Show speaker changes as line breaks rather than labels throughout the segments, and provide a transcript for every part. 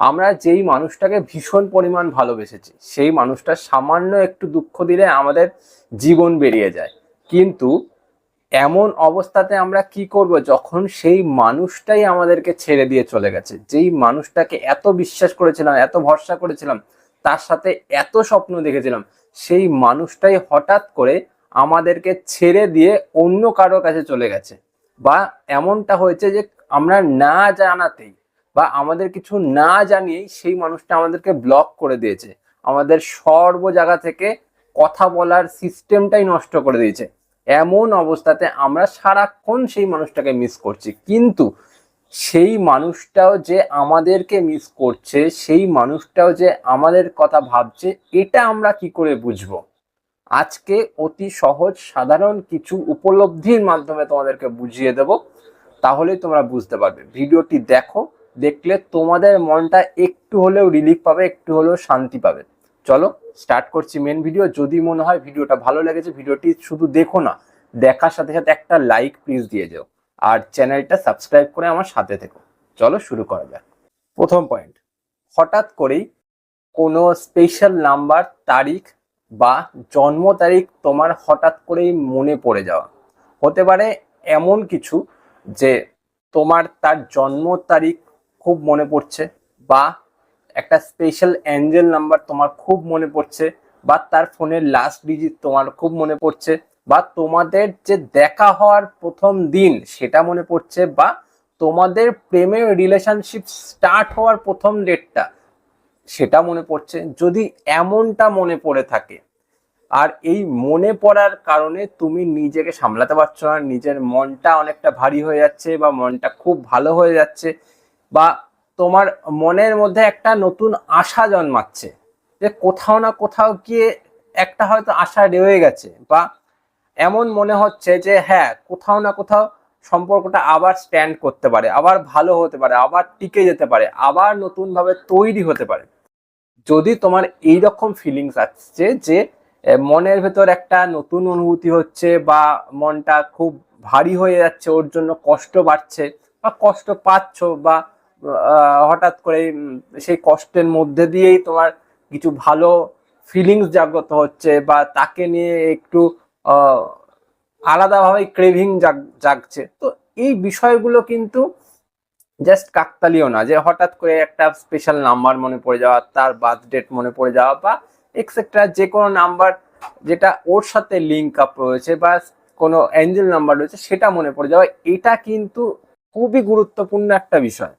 আমরা যেই মানুষটাকে ভীষণ পরিমাণ ভালোবেসেছি, সেই মানুষটা সামান্য একটু দুঃখ দিলে আমাদের জীবন বেরিয়ে যায়। কিন্তু এমন অবস্থাতে আমরা কি করব যখন সেই মানুষটাই আমাদেরকে ছেড়ে দিয়ে চলে গেছে? যেই মানুষটাকে এত বিশ্বাস করেছিলাম, এত ভরসা করেছিলাম, তার সাথে এত স্বপ্ন দেখেছিলাম, সেই মানুষটাই হঠাৎ করে আমাদেরকে ছেড়ে দিয়ে অন্য কারও কাছে চলে গেছে। বা এমনটা হয়েছে যে আমরা না জানাতেই বা আমাদের কিছু না জানিয়েই সেই মানুষটা আমাদেরকে ব্লক করে দিয়েছে। আমাদের সর্ব জায়গা থেকে কথা বলার সিস্টেমটাই নষ্ট করে দিয়েছে। এমন অবস্থাতে আমরা সারাক্ষণ সেই মানুষটাকে মিস করছি। কিন্তু সেই মানুষটাও যে আমাদেরকে মিস করছে, সেই মানুষটাও যে আমাদের কথা ভাবছে, এটা আমরা কি করে বুঝব? আজকে অতি সহজ, সাধারণ কিছু উপলব্ধির মাধ্যমে তোমাদেরকে বুঝিয়ে দেব। তাহলেই তোমরা বুঝতে পারবে। ভিডিওটি দেখো দেখলে তোমাদের মনটা একটু হলেও রিলিফ পাবে, একটু হলেও শান্তি পাবে। চলো স্টার্ট করছি মেন ভিডিও যদি মনে হয় ভিডিওটা ভালো লেগেছে ভিডিওটি শুধু দেখো না, দেখার সাথে সাথে একটা লাইক প্লিজ দিয়ে যাও। আর চ্যানেলটা সাবস্ক্রাইব করে আমার সাথে থেকো। চলো, শুরু করা যাক। প্রথম পয়েন্ট হঠাৎ করেই কোনো স্পেশাল নাম্বার তারিখ বা জন্ম তারিখ তোমার হঠাৎ করেই মনে পড়ে যাওয়া। হতে পারে এমন কিছু যে তোমার তার জন্ম তারিখ খুব মনে পড়ছে বা একটা স্পেশাল অ্যাঞ্জেল নাম্বার তোমার খুব মনে পড়ছে বা তার ফোনের লাস্ট ডিজিট তোমার খুব মনে পড়ছে বা তোমাদের যে দেখা হওয়ার প্রথম দিন সেটা মনে পড়ছে বা তোমাদের প্রেমের রিলেশনশিপ স্টার্ট হওয়ার প্রথম ডেটটা সেটা মনে পড়ছে। যদি এমনটা মনে পড়ে থাকে আর এই মনে পড়ার কারণে তুমি নিজেকে সামলাতে পারছ না, নিজের মনটা অনেকটা ভারী হয়ে যাচ্ছে বা মনটা খুব ভালো হয়ে যাচ্ছে বা তোমার মনের মধ্যে একটা নতুন আশা জন্মাচ্ছে যে কোথাও না কোথাও গিয়ে একটা হয়তো আশা রয়ে গেছে বা এমন মনে হচ্ছে যে হ্যাঁ কোথাও না কোথাও সম্পর্কটা আবার স্ট্যান্ড করতে পারে, আবার ভালো হতে পারে, আবার টিকে যেতে পারে, আবার নতুনভাবে তৈরি হতে পারে। যদি তোমার এই রকম ফিলিংস আসছে যে মনের ভেতর একটা নতুন অনুভূতি হচ্ছে বা মনটা খুব ভারী হয়ে যাচ্ছে, ওর জন্য কষ্ট বাড়ছে বা কষ্ট পাচ্ছ বা হঠাৎ করে সেই কষ্টের মধ্যে দিয়েই তোমার কিছু ভালো ফিলিংস জাগ্রত হচ্ছে বা তাকে নিয়ে একটু আলাদাভাবে ক্রেভিং জাগ, জাগছে। তো এই বিষয়গুলো কিন্তু জাস্ট কাকতালিও না, যে হঠাৎ করে একটা স্পেশাল নাম্বার মনে পড়ে যাওয়া, তার বার্থ ডেট মনে পড়ে যাওয়া বা এক্সেট্রা যে কোনো নাম্বার যেটা ওর সাথে লিঙ্ক আপ রয়েছে বা কোনো অ্যাঞ্জেল নাম্বার রয়েছে সেটা মনে পড়ে যাওয়া, এটা কিন্তু খুবই গুরুত্বপূর্ণ একটা বিষয়।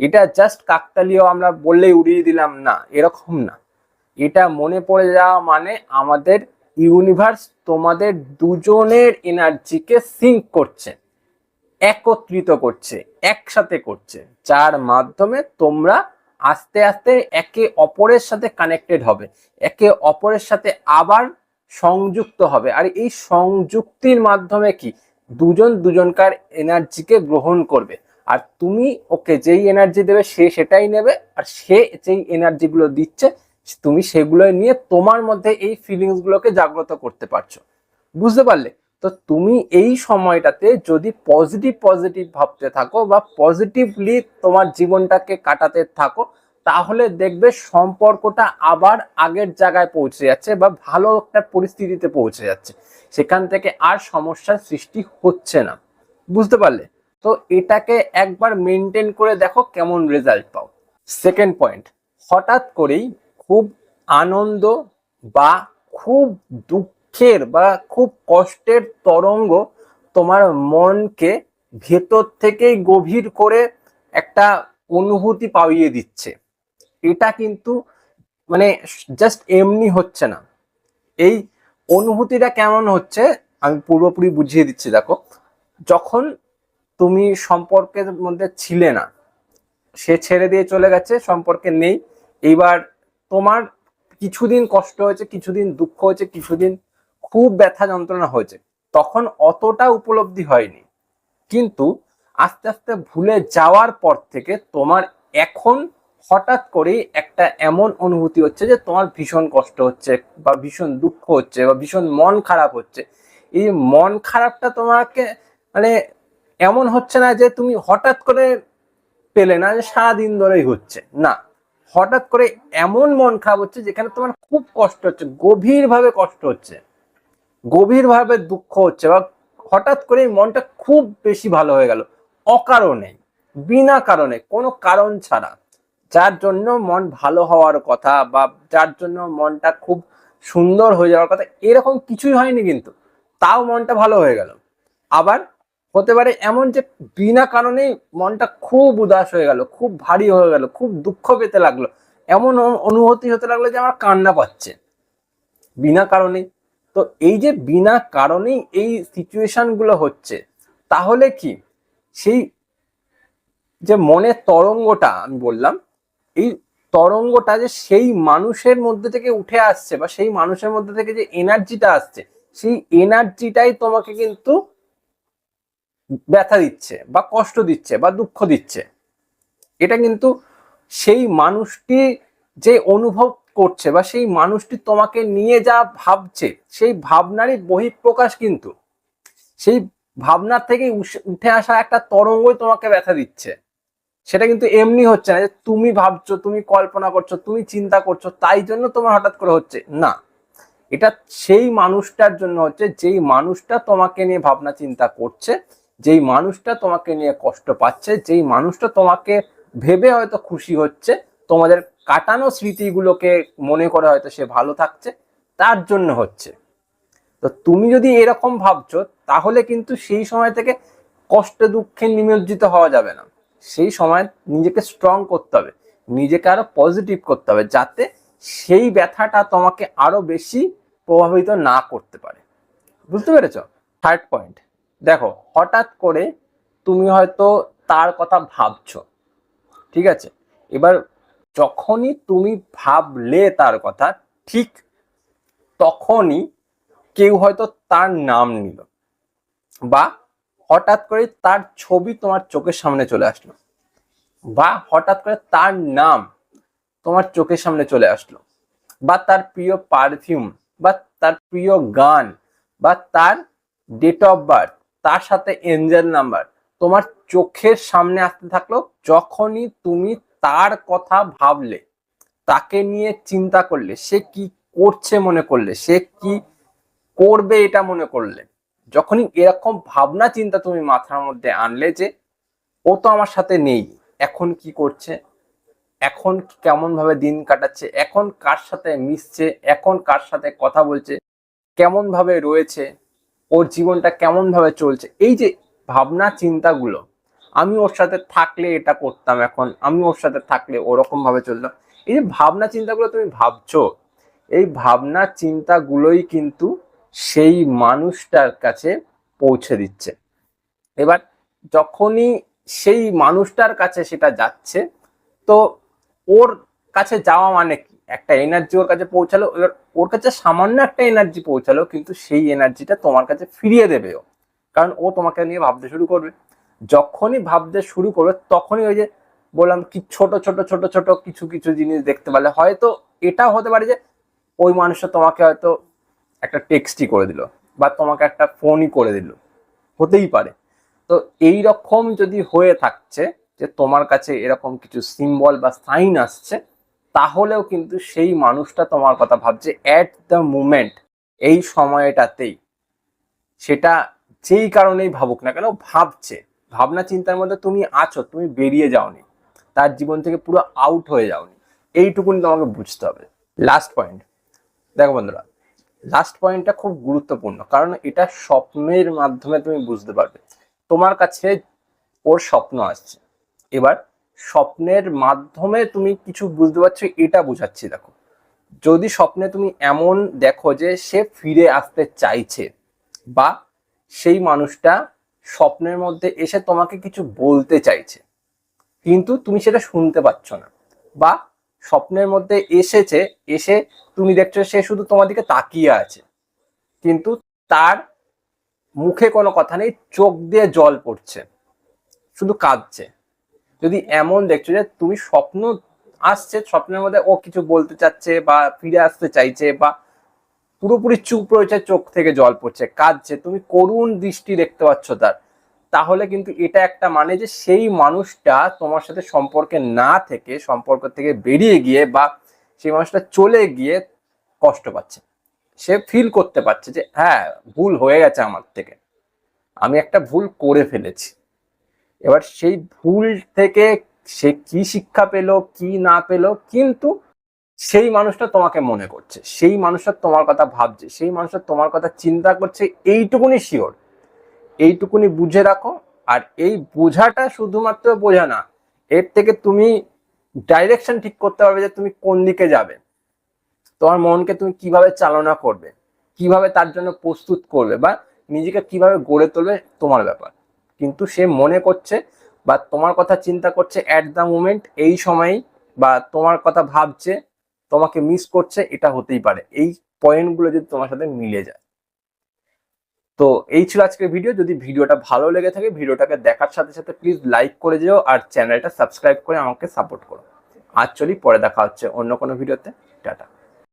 এটা জাস্ট কাকতালীয় আমরা বললেই উড়িয়ে দিলাম, না, এরকম না। এটা মনে পড়ে যাওয়া মানে আমাদের ইউনিভার্স তোমাদের দুজনের এনার্জিকে সিঙ্ক করছে, একত্রিত করছে, একসাথে করছে, যার মাধ্যমে তোমরা আস্তে আস্তে একে অপরের সাথে কানেক্টেড হবে, একে অপরের সাথে আবার সংযুক্ত হবে। আর এই সংযুক্তির মাধ্যমে কি? দুজন দুজনকার এনার্জিকে গ্রহণ করবে। আর তুমি ওকে যেই এনার্জি দেবে সে সেটাই নেবে, আর সে যেই এনার্জিগুলো দিচ্ছে, তুমি সেগুলো নিয়ে তোমার মধ্যে এই ফিলিংস গুলোকে জাগ্রত করতে পারছ। বুঝতে পারলে? তো তুমি এই সময়টাতে যদি পজিটিভ পজিটিভ ভাবতে থাকো বা পজিটিভলি তোমার জীবনটাকে কাটাতে থাকো, তাহলে দেখবে সম্পর্কটা আবার আগের জায়গায় পৌঁছে যাচ্ছে বা ভালো একটা পরিস্থিতিতে পৌঁছে যাচ্ছে। সেখান থেকে আর সমস্যার সৃষ্টি হচ্ছে না। বুঝতে পারলে? তো এটাকে একবার মেনটেন করে দেখো কেমন রেজাল্ট পাও। সেকেন্ড পয়েন্ট হঠাৎ করেই খুব আনন্দ বা খুব দুঃখের বা খুব কষ্টের তরঙ্গ তোমার মনকে ভেতর থেকেই গভীর করে একটা অনুভূতি পাইয়ে দিচ্ছে। এটা কিন্তু মানে জাস্ট এমনি হচ্ছে না। এই অনুভূতিটা কেমন হচ্ছে, আমি পুরোপুরি বুঝিয়ে দিচ্ছি, দেখো। যখন তুমি সম্পর্কের মধ্যে ছিলে না। সে ছেড়ে দিয়ে চলে গেছে, সম্পর্কে নেই। এইবার তোমার কিছুদিন কষ্ট হয়েছে, কিছুদিন দুঃখ হয়েছে, কিছুদিন খুব ব্যথা যন্ত্রণা হয়েছে। তখন অতটা উপলব্ধি হয়নি। কিন্তু আস্তে আস্তে ভুলে যাওয়ার পর থেকে তোমার এখন হঠাৎ করেই একটা এমন অনুভূতি হচ্ছে যে তোমার ভীষণ কষ্ট হচ্ছে বা ভীষণ দুঃখ হচ্ছে বা ভীষণ মন খারাপ হচ্ছে। এই মন খারাপটা তোমাকে মানে এমন হচ্ছে না যে তুমি হঠাৎ করে পেলে না যে সারাদিন ধরেই হচ্ছে। না, হঠাৎ করে এমন মন খারাপ হচ্ছে যেখানে তোমার খুব কষ্ট হচ্ছে, গভীরভাবে কষ্ট হচ্ছে। গভীরভাবে দুঃখ হচ্ছে বা হঠাৎ করে মনটা খুব বেশি ভালো হয়ে গেল। অকারণে, বিনা কারণে, কোনো কারণ ছাড়া। যার জন্য মন ভালো হওয়ার কথা বা যার জন্য মনটা খুব সুন্দর হয়ে যাওয়ার কথা, এরকম কিছুই হয়নি কিন্তু। তাও মনটা ভালো হয়ে গেল। আবার হতে পারে এমন যে বিনা কারণেই মনটা খুব উদাস হয়ে গেল, খুব ভারী হয়ে গেল, খুব দুঃখ পেতে লাগল। এমন অনু- অনুভূতি হতে লাগল যে আমার কান্না পাচ্ছে। বিনা কারণে তো এই যে বিনা কারণেই এই সিচুয়েশনগুলো হচ্ছে, তাহলে কি? সেই যে মনের তরঙ্গটা আমি বললাম, এই তরঙ্গটা যে সেই মানুষের মধ্যে থেকে উঠে আসছে বা সেই মানুষের মধ্যে থেকে যে এনার্জিটা আসছে, সেই এনার্জিটাই তোমাকে কিন্তু ব্যথা দিচ্ছে বা কষ্ট দিচ্ছে বা দুঃখ দিচ্ছে। এটা কিন্তু সেই মানুষটি যে অনুভব করছে বা সেই মানুষটি তোমাকে নিয়ে যা ভাবছে, সেই ভাবনারই বহিঃপ্রকাশ কিন্তু। সেই ভাবনার থেকে উঠে আসা একটা তরঙ্গই তোমাকে ব্যথা দিচ্ছে। সেটা কিন্তু এমনি হচ্ছে না যে তুমি ভাবছ, তুমি কল্পনা করছ, তুমি চিন্তা করছ, তাই জন্য তোমার হঠাৎ করে হচ্ছে। না, এটা সেই মানুষটার জন্য হচ্ছে, যেই মানুষটা তোমাকে নিয়ে ভাবনা চিন্তা করছে যেই মানুষটা তোমাকে নিয়ে কষ্ট পাচ্ছে, যেই মানুষটা তোমাকে ভেবে হয়তো খুশি হচ্ছে, তোমাদের কাটানো স্মৃতিগুলোকে মনে করে হয়তো সে ভালো থাকছে, তার জন্য হচ্ছে। তো তুমি যদি এরকম ভাবছ, তাহলে কিন্তু সেই সময় থেকে কষ্ট দুঃখে নিমজ্জিত হওয়া যাবে না। সেই সময় নিজেকে স্ট্রং করতে হবে, নিজেকে আরও পজিটিভ করতে হবে, যাতে সেই ব্যথাটা তোমাকে আরও বেশি প্রভাবিত না করতে পারে। বুঝতে পেরেছ? থার্ড পয়েন্ট দেখো, হঠাৎ করে তুমি হয়তো তার কথা ভাবছ, ঠিক আছে? এবার যখনই তুমি ভাবলে তার কথা, ঠিক তখনই কেউ হয়তো তার নাম নিল বা হঠাৎ করে তার ছবি তোমার চোখের সামনে চলে আসলো বা হঠাৎ করে তার নাম তোমার চোখের সামনে চলে আসলো বা তার প্রিয় পারফিউম বা তার প্রিয় গান বা তার ডেট অফ বার্থ তার সাথে এঞ্জেল নাম্বার তোমার চোখের সামনে আসতে থাকল, যখনই তুমি তার কথা ভাবলে, তাকে নিয়ে চিন্তা করলে, সে কি করছে মনে করলে, সে কি করবে এটা মনে করলে, যখনই এরকম ভাবনা চিন্তা তুমি মাথার মধ্যে আনলে যে, ও তো আমার সাথে নেই, এখন কি করছে, এখন কেমন ভাবে দিন কাটাচ্ছে, এখন কার সাথে মিশছে, এখন কার সাথে কথা বলছে কেমন ভাবে রয়েছে ওর জীবনটা কেমন ভাবে চলছে। এই যে ভাবনা চিন্তাগুলো, আমি ওর সাথে থাকলে এটা করতাম এখন, আমি ওর সাথে থাকলে ওরকম ভাবে চলতাম। এই যে ভাবনা চিন্তাগুলো তুমি ভাবছ, এই ভাবনা চিন্তাগুলোই কিন্তু সেই মানুষটার কাছে পৌঁছে দিচ্ছে। এবার যখনই সেই মানুষটার কাছে সেটা যাচ্ছে, তো ওর কাছে যাওয়া মানে কি? একটা এনার্জি ওর কাছে পৌঁছালো, এবার ওর কাছে সামান্য একটা এনার্জি পৌঁছালো, কিন্তু সেই এনার্জিটা তোমার কাছে ফিরিয়ে দেবে ও। কারণ ও তোমাকে নিয়ে ভাবতে শুরু করবে। যখনই ভাবতে শুরু করবে, তখনই ওই যে বললাম কি ছোট ছোট ছোট ছোট কিছু কিছু জিনিস দেখতে পারলে হয়তো এটাও হতে পারে যে ওই মানুষটা তোমাকে হয়তো একটা টেক্সটই করে দিল, বা তোমাকে একটা ফোনই করে দিল। হতেই পারে। তো এই রকম যদি হয়ে থাকছে যে তোমার কাছে এরকম কিছু সিম্বল বা সাইন আসছে তাহলেও কিন্তু সেই মানুষটা তোমার কথা ভাবছে অ্যাট দ্য মুমেন্ট এই সময়টাতেই। সেটা যেই কারণেই ভাবুক না কেন, ভাবছে। ভাবনা চিন্তার মধ্যে তুমি আছো, তুমি বেরিয়ে যাওনি। তার জীবন থেকে পুরো আউট হয়ে যাওনি। এইটুকুনি তোমাকে বুঝতে হবে। লাস্ট পয়েন্ট দেখো বন্ধুরা লাস্ট পয়েন্টটা খুব গুরুত্বপূর্ণ, কারণ এটা স্বপ্নের মাধ্যমে তুমি বুঝতে পারবে। তোমার কাছে ওর স্বপ্ন আসছে। এবার স্বপ্নের মাধ্যমে তুমি কিছু বুঝতে পারছ, এটা বোঝাচ্ছি, দেখো। যদি স্বপ্নে তুমি এমন দেখো যে সে ফিরে আসতে চাইছে, বা সেই মানুষটা স্বপ্নের মধ্যে এসে তোমাকে কিছু বলতে চাইছে, কিন্তু তুমি সেটা শুনতে পাচ্ছ না, বা স্বপ্নের মধ্যে এসেছে, এসে তুমি দেখছ সে শুধু তোমার দিকে তাকিয়ে আছে, কিন্তু তার মুখে কোনো কথা নেই, চোখ দিয়ে জল পড়ছে, শুধু কাঁদছে। যদি এমন দেখছ যে তুমি স্বপ্ন আসছে, স্বপ্নের মধ্যে ও কিছু বলতে চাচ্ছে বা ফিরে আসতে চাইছে বা পুরোপুরি চুপ রয়েছে, চোখ থেকে জল পড়ছে, কাঁদছে, তুমি করুণ দৃষ্টি দেখতে পাচ্ছ তার। তাহলে কিন্তু এটা একটা মানে যে সেই মানুষটা তোমার সাথে সম্পর্কে না থেকে, সম্পর্ক থেকে বেরিয়ে গিয়ে বা সেই মানুষটা চলে গিয়ে কষ্ট পাচ্ছে। সে ফিল করতে পারছে যে হ্যাঁ ভুল হয়ে গেছে আমার থেকে। আমি একটা ভুল করে ফেলেছি। এবার সেই ভুল থেকে সে কি শিক্ষা পেল, কি না পেল, কিন্তু সেই মানুষটা তোমাকে মনে করছে, সেই মানুষটা তোমার কথা ভাবছে, সেই মানুষটা তোমার কথা চিন্তা করছে, এইটুকুনি শিওর এইটুকুনি বুঝে রাখো, আর এই বোঝাটা শুধুমাত্র বোঝা না, এর থেকে তুমি ডাইরেকশন ঠিক করতে পারবে যে তুমি কোন দিকে যাবে। তোমার মনকে তুমি কীভাবে চালনা করবে, কীভাবে তার জন্য প্রস্তুত করবে, বা নিজেকে কীভাবে গড়ে তুলবে, তোমার ব্যাপার। কিন্তু সে মনে করছে বা তোমার কথা চিন্তা করছে অ্যাট দ্য মোমেন্ট এই সময়ই বা তোমার কথা ভাবছে, তোমাকে মিস করছে, এটা হতেই পারে। এই পয়েন্টগুলো যদি তোমার সাথে মিলে যায়। তো এই ছিল আজকের ভিডিও যদি ভিডিওটা ভালো লেগে থাকে ভিডিওটাকে দেখার সাথে সাথে প্লিজ লাইক করে যেও আর চ্যানেলটা সাবস্ক্রাইব করে আমাকে সাপোর্ট করো। আজ পরে দেখা হচ্ছে অন্য কোনো ভিডিওতে টাটা।